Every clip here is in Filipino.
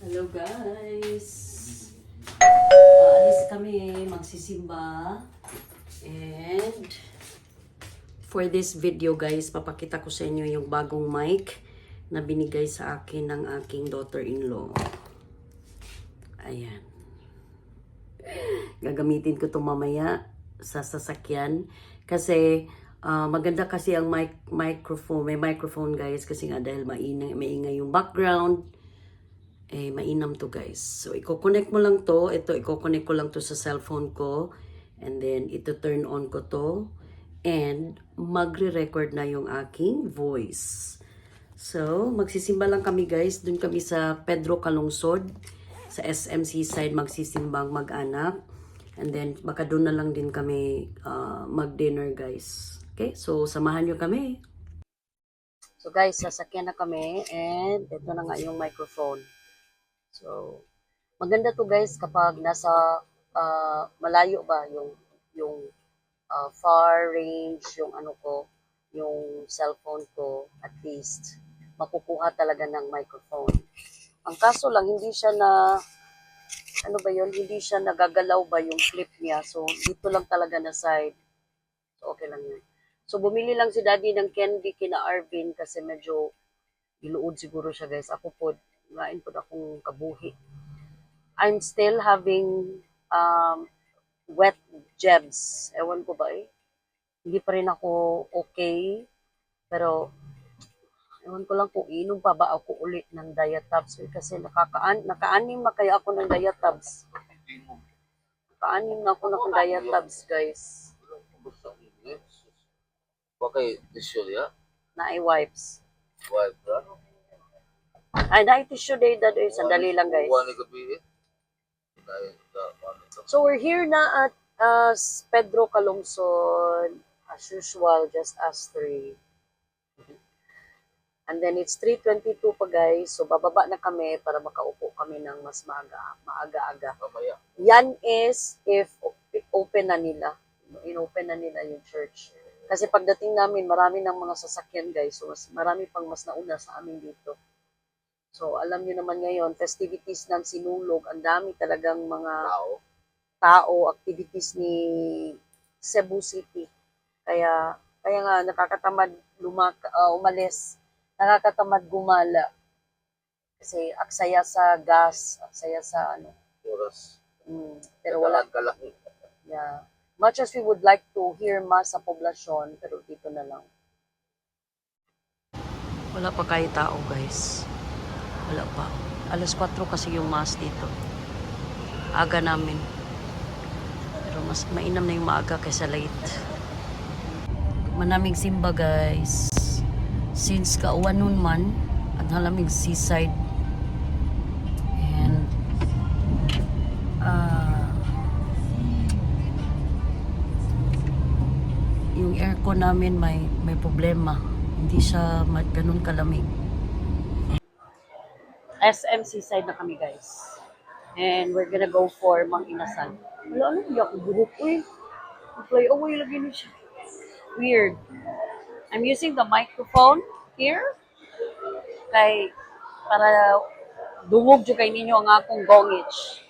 Hello guys! Aalis kami, magsisimba. And for this video guys, papakita ko sa inyo yung bagong mic na binigay sa akin ng aking daughter-in-law. Ayan. Gagamitin ko to mamaya sa sasakyan kasi ah, maganda kasi ang mic microphone, may microphone guys kasi nga dahil maingay, maingay yung background eh, mainam to guys. So, i-connect mo lang to. Ito, i-connect ko lang to sa cellphone ko. And then, ito turn on ko to. And, magre-record na yung aking voice. So, magsisimba lang kami guys. Doon kami sa Pedro Calungsod. Sa SMC side, magsisimbang mag-anak. And then, baka doon na lang din kami ah, mag-dinner guys. Okay? So, samahan nyo kami. So guys, sasakyan na kami and ito na nga yung microphone. So, maganda to guys kapag nasa ah, malayo ba yung yung ah, far range yung ano ko, yung cellphone ko at least makukuha talaga ng microphone. Ang kaso lang hindi siya na ano ba yun, hindi siya nagagalaw ba yung clip niya. So, dito lang talaga na side. So, okay lang yun. So, bumili lang si daddy ng candy kina Arvin kasi medyo iluod siguro siya guys. Ako po, ngain po akong kabuhi. I'm still having um, wet jebs. Ewan ko ba eh. Hindi pa rin ako okay. Pero, ewan ko lang kung inom pa ba ako ulit ng diatabs. eh, Kasi nakakaan, nakaanim na kaya ako ng diatabs. Nakaanim na ako ng diatabs guys. Pakai tissue ya, Na wipes. wipe ra. Ay, na tissue day dado eh. Sandali lang guys. Eh. So we're here na at uh, Pedro Calungsod. As usual, just us three. And then it's 3.22 pa guys. So bababa na kami para makaupo kami ng mas maaga, maaga-aga. Mamaya. Yan is if open na nila. In-open na nila yung church. Kasi pagdating namin, marami ng mga sasakyan guys. So mas, marami pang mas nauna sa amin dito. So alam niyo naman ngayon, festivities ng sinulog, ang dami talagang mga Tao. tao, activities ni Cebu City. Kaya kaya nga nakakatamad lumak ah, umalis, nakakatamad gumala. Kasi aksaya sa gas, aksaya sa ano. Oras. Mm, pero wala ka lang. yeah. Much as we would like to hear mas sa poblasyon, pero dito na lang. Wala pa kayo tao, guys. Wala pa. Alas 4 kasi yung mass dito. Aga namin. Pero mas mainam na yung maaga kaysa late. Manaming simba, guys. Since kauwan nun man, at halamig seaside. And, ah, yung aircon namin may may problema. Hindi siya ganun kalamig. SMC side na kami guys. And we're gonna go for Mang Inasal. Wala ano, hindi ako buhok eh. Fly away lagi na siya. Weird. I'm using the microphone here. Kay, para dungog dyan kay ninyo ang akong gongich.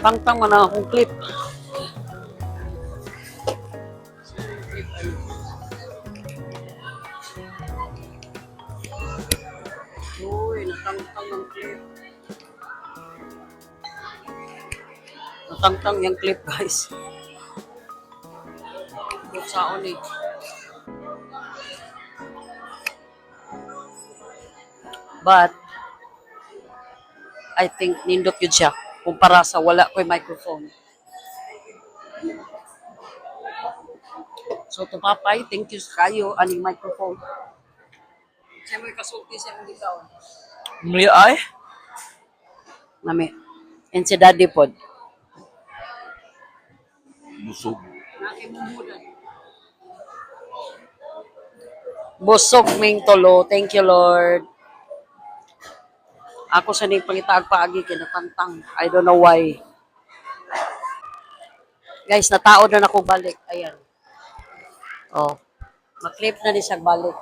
Tangtang man na akong clip. Uy, natangtang ang clip. Natangtang yung clip, guys. Kung saan eh. But, I think nindot yun siya kumpara sa wala ko'y microphone. So, tumapay, thank you sa kayo, aning microphone. Siya mo'y kasulti sa mong gitaw. Muli ay? Nami. And si daddy pod. Busog. Busog ming tolo. Thank you, Lord. Ako sa ning pangitaag paagi kinatantang. I don't know why. Guys, nataod na nako balik. Ayan. Oh. Maklip na ni siya balik.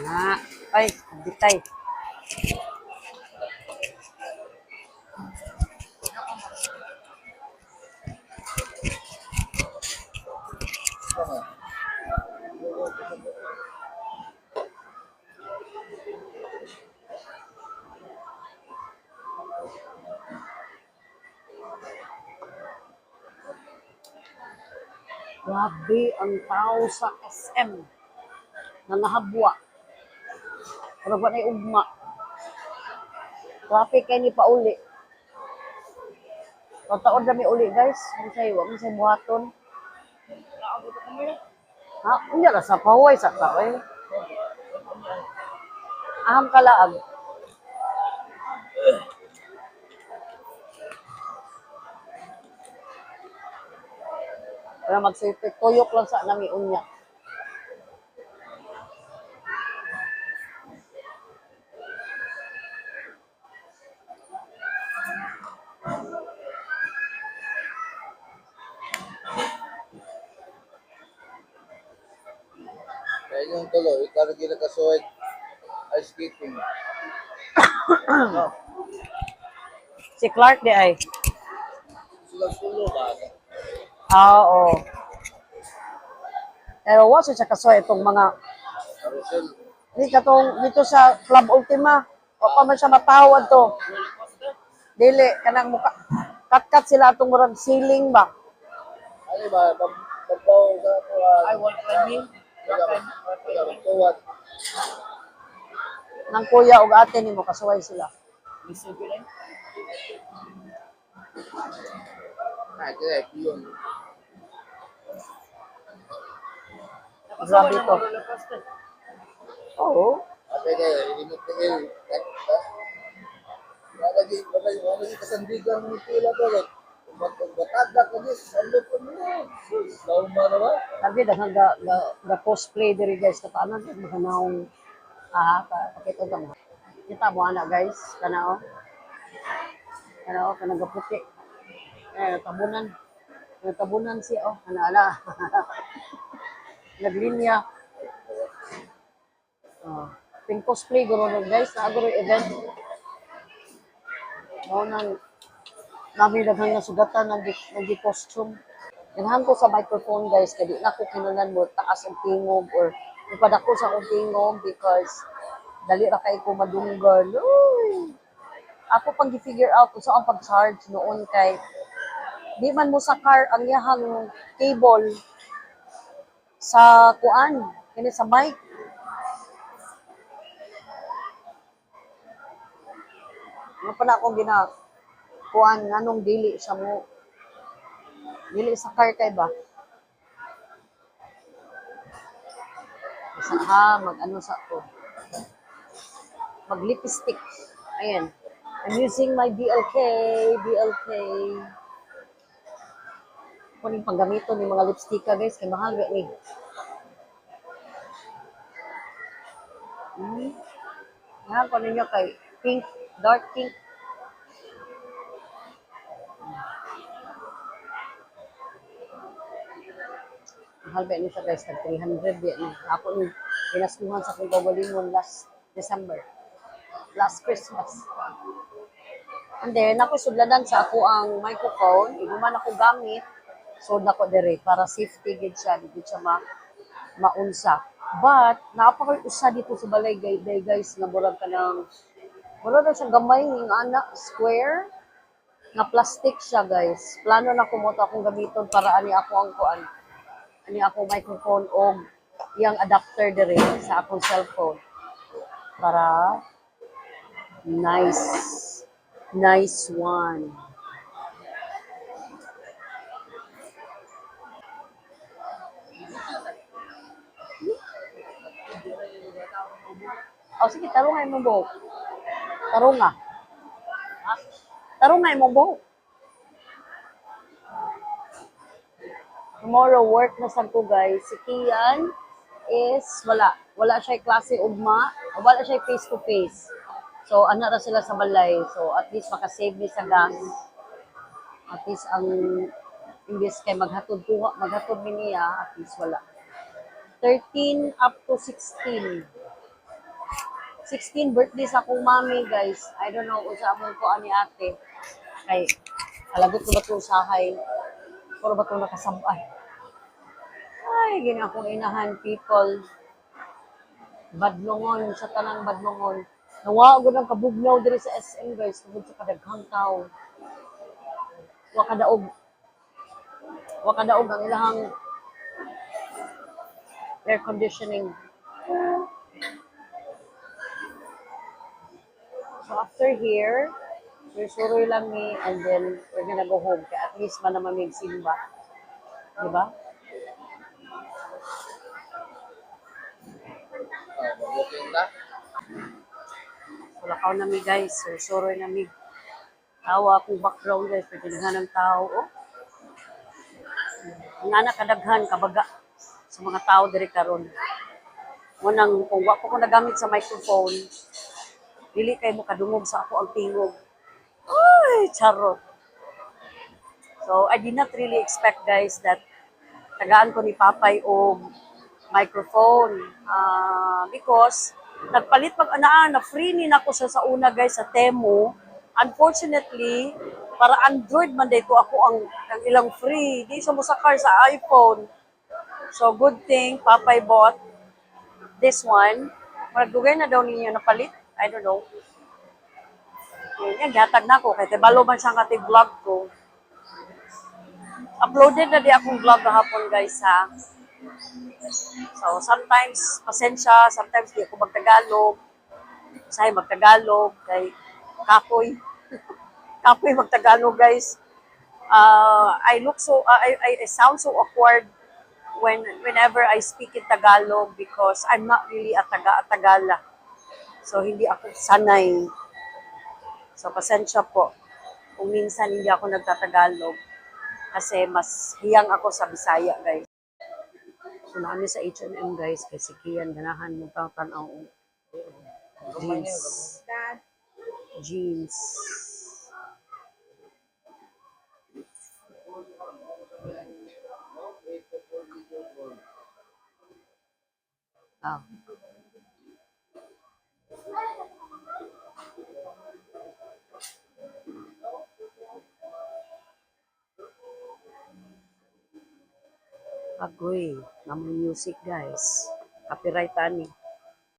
Na. Ay, bitay. Grabe ang tao sa SM. Nangahabwa. Pero ba na ugma? Traffic kay ni pauli. Pataod na may uli guys. Ano sa'yo? Ano sa'yo buhaton? Ha? Hindi na sa paway sa tao eh. Aham kalaag. Kaya magsipit, tuyok lang sa nami unya. Kaya yung tulo, ikaw na ginakasuwag ice skating. Si Clark di ay. Sila tulo ba? Ah, Oo. Pero wala siya kasoy itong mga. Di katong dito sa Club Ultima. O pa man siya matawad to. Dili, kanang muka. Kat-kat sila atong murag ceiling ba? Ano ba? Pagbaw sa mga... Ay, wall climbing? Nang kuya ug ate nimo kasuway sila. Ay? Ah, kaya yun. Grabe to. Oo. Ate na yun. Lagi, lagi, lagi kasandigan ng pila to. Batada ko dis, ano ko mo? Lauma na ba? Sabi daghang ga, ga, ga cosplay diri guys kataanan din mga naong ah ka pakita ka mo. Kita mo ana guys kanao. Kanao kanang gaputi. Eh tabunan. Tabunan siya oh ana ala. Naglinya. Oh, pink cosplay guro na guys na agro event. Mo nang namin daghang nga sugatan nag nag costume. Inhan ko sa microphone guys kaya di na ko kinunan mo taas ang tingog or ipadako sa akong tingog because dali ra kay ko madunggan. Uy! Ako pang gi-figure out kung saan pag-charge noon kay di man mo sa car ang yahang cable sa kuan kini sa mic. Ano pa na akong gina kuan nganong dili sa mo. Dili sa car kay ba? Sa ha mag ano sa ko mag lipstick ayan. I'm using my BLK BLK kuning panggamito ni mga lipstick ka guys kay mahal ba ni Hmm. Yan ko ninyo kay pink, dark pink. Mahal ba ni sa guys, tag 300 yan. Ako ni pinaskuhan sa kong kawalingon last December. last Christmas. And then, ako sudlanan sa ako ang microphone, iguman ako gamit, so nako dire para safety gid siya, gid siya ma maunsa. But, napakoy usa dito sa balay guys, guys nga murag ka ng murag na siya gamay nga ana square nga plastic siya guys. Plano na ko akong gamiton para ani ako ang kuan. Ani ako microphone o yang adapter dire sa akong cellphone. Para nice. Nice one. Oh, sige, tarungay mo buhok. Tarunga. Ha? Tarungay mo buhok. Tomorrow, work na sad ko, guys. Si Kian is wala. Wala siya klase ugma. Wala siya face-to-face. So, ano na sila sa balay. So, at least makasave ni sa gas. At least ang imbes kay maghatod kuha, maghatod niya, at least wala. 13 up to 16. 16 birthday sa akong mami, guys. I don't know kung sa amon ko ani ate. Kay, halagot ko ba ito usahay? Puro ba ito nakasabay? Ay, gini akong inahan, people. Badlongon, sa tanang badlongon. Nawa ko ng kabugnaw diri sa SM, guys. Tungkol sa kadaghang tao. Wa kadaog. Wa kadaog ang ilahang air conditioning. After here, surusuroy lang ni and then we're gonna go home. Kaya at least man naman may simba. Diba? Ah, mabuting na. Nami guys. Surusuroy nami. Tawa akong background guys. Pagkinahan ng tao. Oh. Ang anak kadaghan, kabaga sa mga tao diri karon. Munang kung wa ko nagamit sa microphone, dili kay mo kadungog sa ako ang tingog. Ay, charot. So, I did not really expect, guys, that tagaan ko ni Papay o microphone. Ah, because, nagpalit pag anaan, na free ni nako sa sa una, guys, sa Temu. Unfortunately, para Android man dito ako ang, ang ilang free. Di sa musakar sa iPhone. So, good thing, Papay bought this one. Magdugay na daw ninyo napalit. I don't know. Yan, gatag na ko. Kaya tibalo man siyang kati vlog ko. Uploaded na di akong vlog kahapon guys ha. So sometimes pasensya, sometimes di ako magtagalog. Say magtagalog kay kapoy. kapoy magtagalog guys. Uh, I look so uh, I, I, sound so awkward when whenever I speak in Tagalog because I'm not really a taga Tagala. So hindi ako sanay. So pasensya po kung minsan hindi ako nagtatagalog kasi mas hiyang ako sa Bisaya, guys. So naami sa H&M, guys, kasi kiyan ganahan mo tawtan ang jeans. Jeans. Ah. Agoy, naman music guys. Copyright ani.